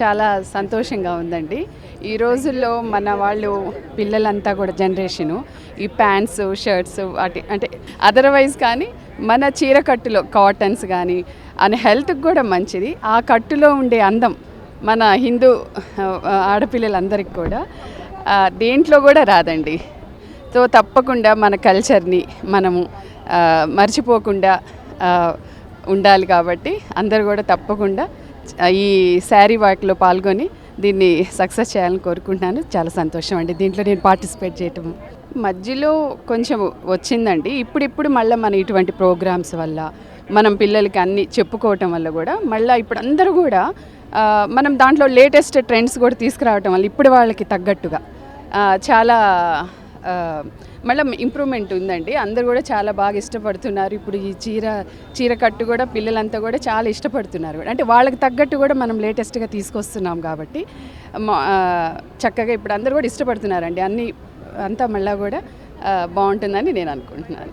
చాలా సంతోషంగా ఉందండి. ఈ రోజుల్లో మన వాళ్ళు పిల్లలంతా కూడా జనరేషను ఈ ప్యాంట్స్ షర్ట్స్ వాటి అంటే అదర్వైజ్ కానీ మన చీర కట్టులో కాటన్స్ కానీ అని హెల్త్కి కూడా మంచిది. ఆ కట్టులో ఉండే అందం మన హిందూ ఆడపిల్లలందరికీ కూడా దేంట్లో కూడా రాదండి. సో తప్పకుండా మన కల్చర్ని మనము మర్చిపోకుండా ఉండాలి కాబట్టి అందరు కూడా తప్పకుండా ఈ శారీ వాటిలో పాల్గొని దీన్ని సక్సెస్ చేయాలని కోరుకుంటున్నాను. చాలా సంతోషం అండి. దీంట్లో నేను పార్టిసిపేట్ చేయటం. మధ్యలో కొంచెం వచ్చిందండి. ఇప్పుడిప్పుడు మళ్ళీ మన ఇటువంటి ప్రోగ్రామ్స్ వల్ల మనం పిల్లలకి అన్ని చెప్పుకోవటం వల్ల కూడా మళ్ళీ ఇప్పుడు అందరూ కూడా మనం దాంట్లో లేటెస్ట్ ట్రెండ్స్ కూడా తీసుకురావటం వల్ల ఇప్పుడు వాళ్ళకి తగ్గట్టుగా చాలా మళ్ళీ ఇంప్రూవ్మెంట్ ఉందండి. అందరూ కూడా చాలా బాగా ఇష్టపడుతున్నారు. ఇప్పుడు ఈ చీర చీర కట్టు కూడా పిల్లలంతా కూడా చాలా ఇష్టపడుతున్నారు కూడా. అంటే వాళ్ళకి తగ్గట్టు కూడా మనం లేటెస్ట్గా తీసుకొస్తున్నాం కాబట్టి మా- చక్కగా ఇప్పుడు అందరూ కూడా ఇష్టపడుతున్నారండి. అన్ని అంతా మళ్ళీ కూడా బాగుంటుందని నేను అనుకుంటున్నాను.